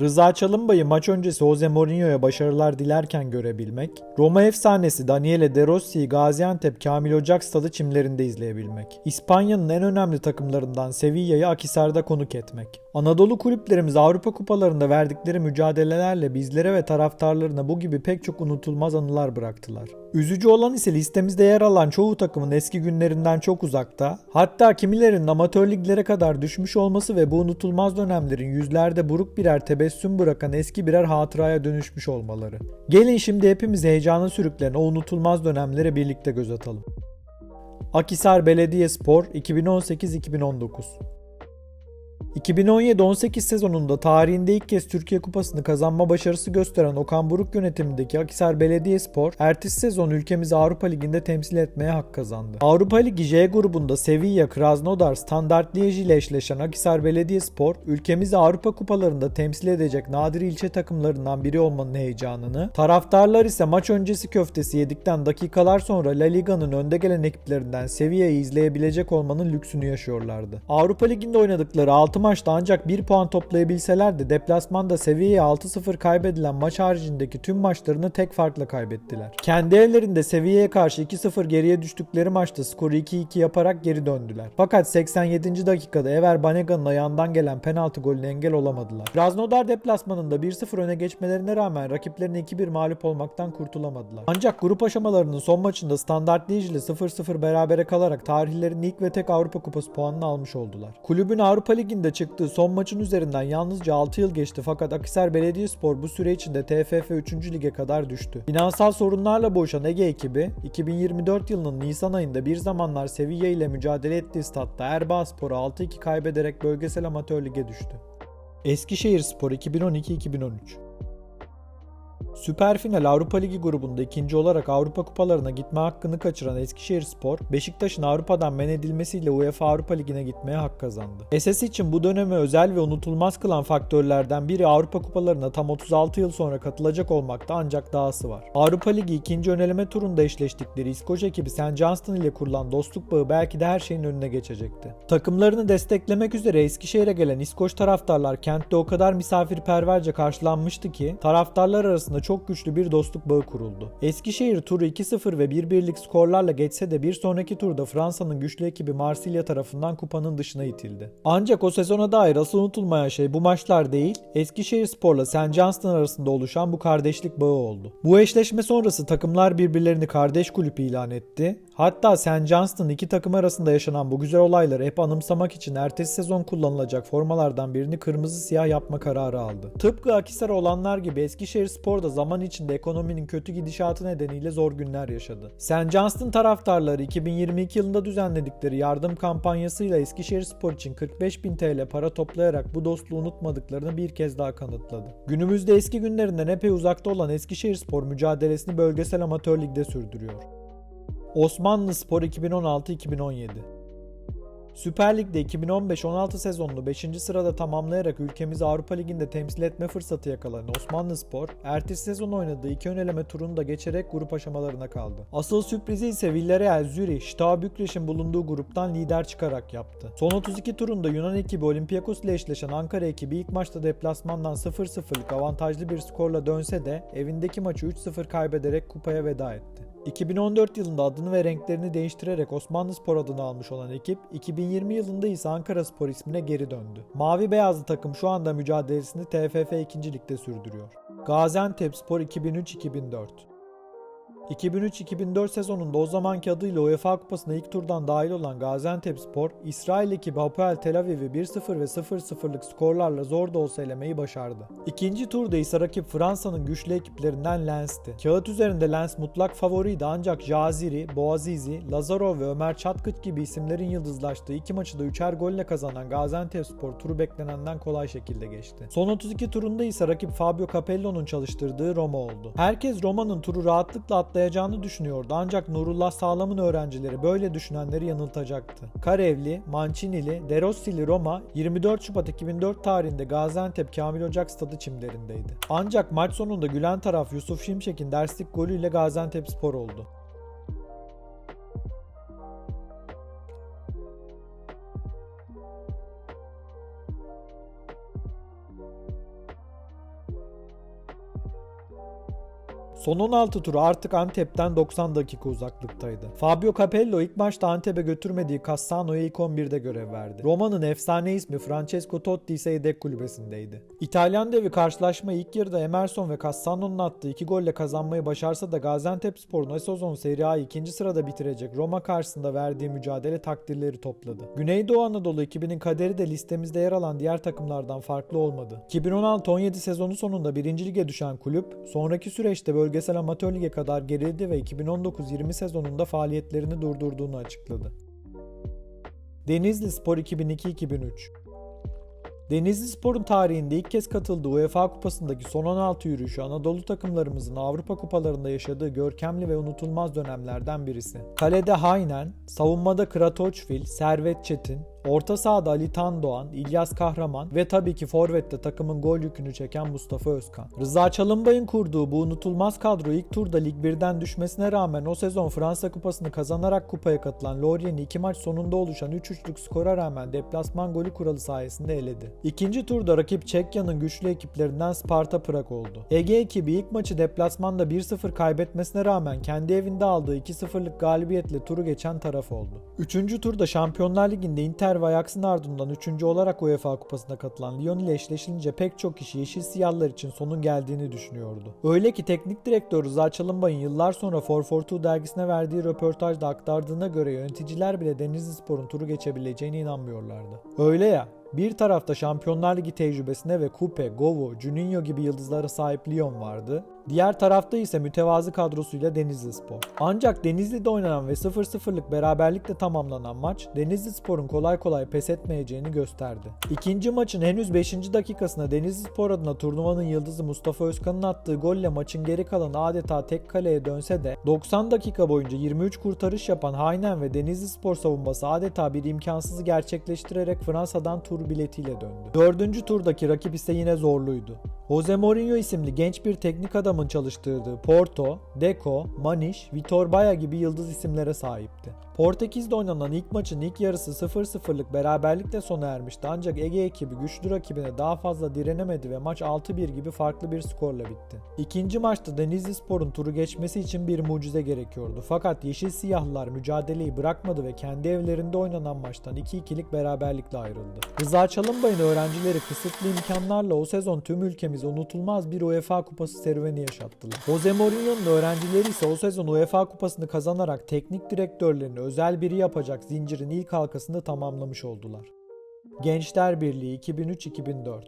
Rıza Çalınbay'ı maç öncesi Jose Mourinho'ya başarılar dilerken görebilmek, Roma efsanesi Daniele De Rossi'yi Gaziantep Kamil Ocak stadı çimlerinde izleyebilmek, İspanya'nın en önemli takımlarından Sevilla'yı Akisar'da konuk etmek. Anadolu kulüplerimiz Avrupa kupalarında verdikleri mücadelelerle bizlere ve taraftarlarına bu gibi pek çok unutulmaz anılar bıraktılar. Üzücü olan ise listemizde yer alan çoğu takımın eski günlerinden çok uzakta, hatta kimilerinin amatör liglere kadar düşmüş olması ve bu unutulmaz dönemlerin yüzlerde buruk birer tebessüm bırakan eski birer hatıraya dönüşmüş olmaları. Gelin şimdi hepimiz heyecana sürükleyen o unutulmaz dönemlere birlikte göz atalım. Akisar Belediyespor 2018-2019 2017-18 sezonunda tarihinde ilk kez Türkiye Kupası'nı kazanma başarısı gösteren Okan Buruk yönetimindeki Akhisar Belediyespor, ertesi sezon ülkemizi Avrupa Ligi'nde temsil etmeye hak kazandı. Avrupa Ligi J grubunda Sevilla, Krasnodar, Standart Liège ile eşleşen Akhisar Belediyespor, ülkemizi Avrupa Kupalarında temsil edecek nadir ilçe takımlarından biri olmanın heyecanını, taraftarlar ise maç öncesi köftesi yedikten dakikalar sonra La Liga'nın önde gelen ekiplerinden Sevilla'yı izleyebilecek olmanın lüksünü yaşıyorlardı. Avrupa Ligi'nde oynadıkları 6 maçta ancak 1 puan toplayabilseler de deplasmanda Sevilla'ya 6-0 kaybedilen maç haricindeki tüm maçlarını tek farkla kaybettiler. Kendi evlerinde Sevilla'ya karşı 2-0 geriye düştükleri maçta skoru 2-2 yaparak geri döndüler. Fakat 87. dakikada Ever Banega'nın ayağından gelen penaltı golüne engel olamadılar. Krasnodar deplasmanında 1-0 öne geçmelerine rağmen rakiplerine 2-1 mağlup olmaktan kurtulamadılar. Ancak grup aşamalarının son maçında Standart Liège ile 0-0 berabere kalarak tarihlerin ilk ve tek Avrupa Kupası puanını almış oldular. Kulübün Avrupa Ligi'nde çıktığı son maçın üzerinden yalnızca 6 yıl geçti fakat Akhisar Belediyespor bu süre içinde TFF 3. lige kadar düştü. Finansal sorunlarla boğuşan Ege ekibi 2024 yılının Nisan ayında bir zamanlar Sevilla ile mücadele ettiği statta Erbaa-Spor'u 6-2 kaybederek bölgesel amatör lige düştü. Eskişehir Spor 2012-2013 Süper Final Avrupa Ligi grubunda ikinci olarak Avrupa Kupalarına gitme hakkını kaçıran Eskişehirspor, Beşiktaş'ın Avrupa'dan men edilmesiyle UEFA Avrupa Ligi'ne gitmeye hak kazandı. SS için bu dönemi özel ve unutulmaz kılan faktörlerden biri Avrupa Kupalarına tam 36 yıl sonra katılacak olmakta ancak dahası var. Avrupa Ligi ikinci öneleme turunda eşleştikleri İskoç ekibi St. Johnston ile kurulan dostluk bağı belki de her şeyin önüne geçecekti. Takımlarını desteklemek üzere Eskişehir'e gelen İskoç taraftarlar kentte o kadar misafirperverce karşılanmıştı ki taraftarlar arasında çok güçlü bir dostluk bağı kuruldu. Eskişehir turu 2-0 ve 1-1'lik skorlarla geçse de bir sonraki turda Fransa'nın güçlü ekibi Marsilya tarafından kupanın dışına itildi. Ancak o sezona dair asıl unutulmayan şey bu maçlar değil, Eskişehir Spor'la St. Johnston arasında oluşan bu kardeşlik bağı oldu. Bu eşleşme sonrası takımlar birbirlerini kardeş kulüp ilan etti. Hatta St. Johnston iki takım arasında yaşanan bu güzel olayları hep anımsamak için ertesi sezon kullanılacak formalardan birini kırmızı siyah yapma kararı aldı. Tıpkı Akisar olanlar gibi Eskişehir Spor da zaman içinde ekonominin kötü gidişatı nedeniyle zor günler yaşadı. St. Johnston taraftarları 2022 yılında düzenledikleri yardım kampanyasıyla Eskişehir Spor için 45 bin TL para toplayarak bu dostluğu unutmadıklarını bir kez daha kanıtladı. Günümüzde eski günlerinden epey uzakta olan Eskişehir Spor mücadelesini bölgesel amatör ligde sürdürüyor. Osmanlı Spor 2016-2017 Süper Lig'de 2015-16 sezonunu 5. sırada tamamlayarak ülkemizi Avrupa Ligi'nde temsil etme fırsatı yakalayan Osmanlı Spor, ertesi sezon oynadığı iki öneleme turunu da geçerek grup aşamalarına kaldı. Asıl sürprizi ise Villarreal, Zürih, Steaua Bükreş'in bulunduğu gruptan lider çıkarak yaptı. Son 32 turunda Yunan ekibi Olympiakos ile eşleşen Ankara ekibi ilk maçta deplasmandan 0-0'lık avantajlı bir skorla dönse de evindeki maçı 3-0 kaybederek kupaya veda etti. 2014 yılında adını ve renklerini değiştirerek Osmanlı Spor adını almış olan ekip, 2020 yılında ise Ankara Spor ismine geri döndü. Mavi beyazlı takım şu anda mücadelesini TFF 2. Lig'de sürdürüyor. Gaziantep Spor 2003-2004 2003-2004 sezonunda o zamanki adıyla UEFA Kupası'na ilk turdan dahil olan Gaziantepspor, İsrail ekibi Hapoel Tel Aviv'i 1-0 ve 0-0'lık skorlarla zor da olsa elemeyi başardı. İkinci turda ise rakip Fransa'nın güçlü ekiplerinden Lens'ti. Kağıt üzerinde Lens mutlak favoriydi ancak Jaziri, Boazizi, Lazarov ve Ömer Çatkıç gibi isimlerin yıldızlaştığı iki maçı da üçer golle kazanan Gaziantepspor turu beklenenden kolay şekilde geçti. Son 32 turunda ise rakip Fabio Capello'nun çalıştırdığı Roma oldu. Herkes Roma'nın turu rahatlıkla atlayacağını düşünüyordu ancak Nurullah Sağlam'ın öğrencileri böyle düşünenleri yanıltacaktı. Karevli, Mancinili, De Rossi'li Roma 24 Şubat 2004 tarihinde Gaziantep Kamil Ocak stadı çimlerindeydi. Ancak maç sonunda gülen taraf Yusuf Şimşek'in derslik golüyle Gaziantep Spor oldu. Son 16 turu artık Antep'ten 90 dakika uzaklıktaydı. Fabio Capello ilk maçta Antep'e götürmediği Cassano'ya ilk 11'de görev verdi. Roma'nın efsane ismi Francesco Totti ise yedek kulübesindeydi. İtalyan devi karşılaşmayı ilk yarıda Emerson ve Cassano'nun attığı iki golle kazanmayı başarsa da Gaziantepspor'un o sezon Serie A'yı ikinci sırada bitirecek Roma karşısında verdiği mücadele takdirleri topladı. Güneydoğu Anadolu ekibinin kaderi de listemizde yer alan diğer takımlardan farklı olmadı. 2016-17 sezonu sonunda 1. lige düşen kulüp, sonraki süreçte bölgesel amatör lige kadar gerildi ve 2019-20 sezonunda faaliyetlerini durdurduğunu açıkladı. Denizli Spor 2002-2003 Denizli Spor'un tarihinde ilk kez katıldığı UEFA Kupası'ndaki son 16 yürüyüşü Anadolu takımlarımızın Avrupa Kupalarında yaşadığı görkemli ve unutulmaz dönemlerden birisi. Kalede Haynen, savunmada Kratoçvil, Servet Çetin, Orta sahada Ali Tandoğan, İlyas Kahraman ve tabii ki Forvet'te takımın gol yükünü çeken Mustafa Özkan. Rıza Çalınbay'ın kurduğu bu unutulmaz kadro ilk turda Lig 1'den düşmesine rağmen o sezon Fransa Kupası'nı kazanarak kupaya katılan Lorient'i iki maç sonunda oluşan 3-3'lük skora rağmen deplasman golü kuralı sayesinde eledi. İkinci turda rakip Çekya'nın güçlü ekiplerinden Sparta Prag oldu. Ege ekibi ilk maçı deplasmanda 1-0 kaybetmesine rağmen kendi evinde aldığı 2-0'lık galibiyetle turu geçen taraf oldu. Üçüncü turda Şampiyonlar Ligi'nde Inter ve Ajax'ın ardından 3. olarak UEFA Kupası'na katılan Lyon ile eşleşilince pek çok kişi Yeşil Siyahlar için sonun geldiğini düşünüyordu. Öyle ki teknik direktör Rıza Çalınbay'ın yıllar sonra 442 dergisine verdiği röportajda aktardığına göre yöneticiler bile Denizli Spor'un turu geçebileceğine inanmıyorlardı. Öyle ya, bir tarafta Şampiyonlar Ligi tecrübesine ve Coupe, Govo, Juninho gibi yıldızlara sahip Lyon vardı. Diğer tarafta ise mütevazı kadrosuyla Denizli Spor. Ancak Denizli'de oynanan ve 0-0'lık beraberlikle tamamlanan maç Denizli Spor'un kolay kolay pes etmeyeceğini gösterdi. İkinci maçın henüz 5. dakikasında Denizli Spor adına turnuvanın yıldızı Mustafa Özkan'ın attığı golle maçın geri kalanı adeta tek kaleye dönse de 90 dakika boyunca 23 kurtarış yapan Haynen ve Denizli Spor savunması adeta bir imkansızı gerçekleştirerek Fransa'dan tur biletiyle döndü. Dördüncü turdaki rakip ise yine zorluydu. Jose Mourinho isimli genç bir teknik adamın çalıştırdığı Porto, Deco, Maniş, Vitor Baia gibi yıldız isimlere sahipti. Portekiz'de oynanan ilk maçın ilk yarısı 0-0'lık beraberlikle sona ermişti ancak Ege ekibi güçlü rakibine daha fazla direnemedi ve maç 6-1 gibi farklı bir skorla bitti. İkinci maçta Denizli Spor'un turu geçmesi için bir mucize gerekiyordu. Fakat Yeşil Siyahlılar mücadeleyi bırakmadı ve kendi evlerinde oynanan maçtan 2-2'lik beraberlikle ayrıldı. Rıza Çalınbay'ın öğrencileri kısıtlı imkanlarla o sezon tüm ülkemize unutulmaz bir UEFA Kupası serüveni yaşattılar. Jose Mourinho'nun öğrencileri ise o sezon UEFA Kupası'nı kazanarak teknik direktörlerini özel biri yapacak zincirin ilk halkasını tamamlamış oldular. Gençler Birliği 2003-2004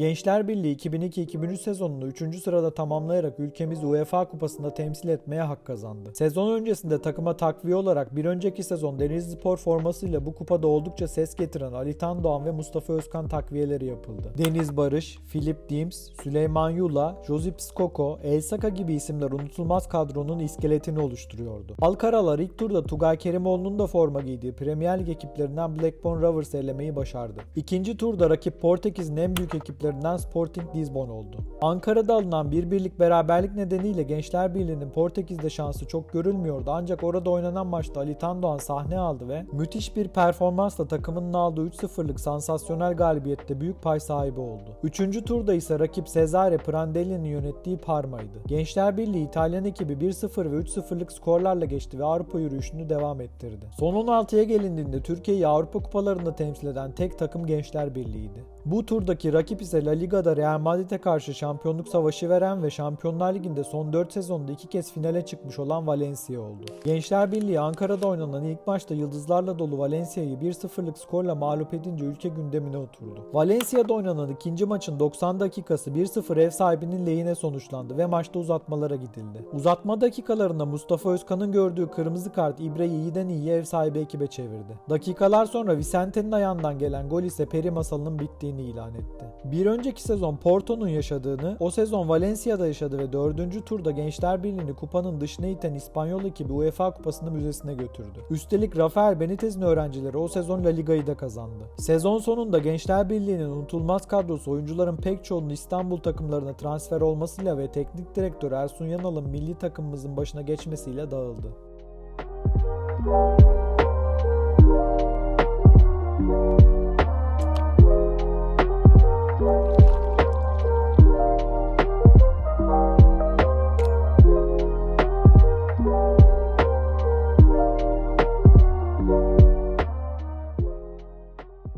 Gençler Birliği 2002-2003 sezonunu 3. sırada tamamlayarak ülkemizi UEFA Kupası'nda temsil etmeye hak kazandı. Sezon öncesinde takıma takviye olarak bir önceki sezon Denizli Spor formasıyla bu kupada oldukça ses getiren Ali Tandoğan ve Mustafa Özkan takviyeleri yapıldı. Deniz Barış, Filip Dims, Süleyman Yula, Josip Skoko, El Saka gibi isimler unutulmaz kadronun iskeletini oluşturuyordu. Alkaralar ilk turda Tugay Kerimoğlu'nun da forma giydiği Premier Lig ekiplerinden Blackburn Rovers elemeyi başardı. İkinci turda rakip Portekiz'in en büyük ekiplerinden Sporting Lisbon oldu. Ankara'da alınan bir birlik beraberlik nedeniyle Gençler Birliği'nin Portekiz'de şansı çok görülmüyordu ancak orada oynanan maçta Ali Tandoğan sahne aldı ve müthiş bir performansla takımının aldığı 3-0'lık sansasyonel galibiyette büyük pay sahibi oldu. Üçüncü turda ise rakip Cesare Prandelli'nin yönettiği Parma'ydı. Gençler Birliği İtalyan ekibi 1-0 ve 3-0'lık skorlarla geçti ve Avrupa yürüyüşünü devam ettirdi. Son 16'ya gelindiğinde Türkiye'yi Avrupa kupalarında temsil eden tek takım Gençler Birliği'ydi. Bu turdaki rakip ise La Liga'da Real Madrid'e karşı şampiyonluk savaşı veren ve Şampiyonlar Ligi'nde son 4 sezonda 2 kez finale çıkmış olan Valencia oldu. Gençler Birliği Ankara'da oynanan ilk maçta yıldızlarla dolu Valencia'yı 1-0'lık skorla mağlup edince ülke gündemine oturdu. Valencia'da oynanan ikinci maçın 90 dakikası 1-0 ev sahibinin lehine sonuçlandı ve maçta uzatmalara gidildi. Uzatma dakikalarında Mustafa Özkan'ın gördüğü kırmızı kart İbre'yi iyiden iyiye ev sahibi ekibe çevirdi. Dakikalar sonra Vicente'nin ayağından gelen gol ise peri masalının bittiğini ilan etti. Bir önceki sezon Porto'nun yaşadığını, o sezon Valencia'da yaşadı ve 4. turda Gençler Birliği'ni kupanın dışına iten İspanyol ekibi UEFA Kupası'nı müzesine götürdü. Üstelik Rafael Benitez'in öğrencileri o sezon La Liga'yı da kazandı. Sezon sonunda Gençler Birliği'nin unutulmaz kadrosu oyuncuların pek çoğunun İstanbul takımlarına transfer olmasıyla ve teknik direktör Ersun Yanal'ın milli takımımızın başına geçmesiyle dağıldı.